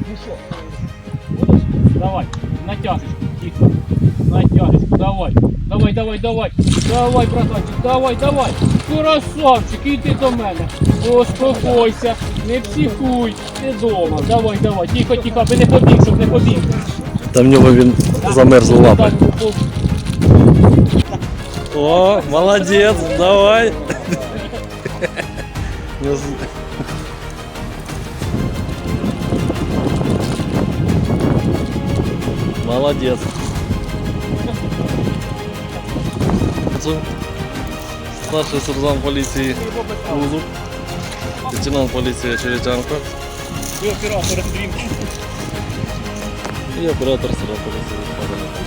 Ну що, будеш? Давай, натяжечку, тихо. Натяжечку, давай. Давай, давай, давай. Давай, братанчик, давай, давай. Красавчик, іди до мене. Успокойся, не психуй. Ти дома. Давай, давай. Тихо, тихо, аби не побіг, щоб не побіг. Там в нього він замерзли лапи. О, молодець, давай. Не з- Молодець. Це Старший сержант поліції Кузов, лейтенант поліції Черетянко Ви оператор Дрім. і оператор сержант поліції Павленко.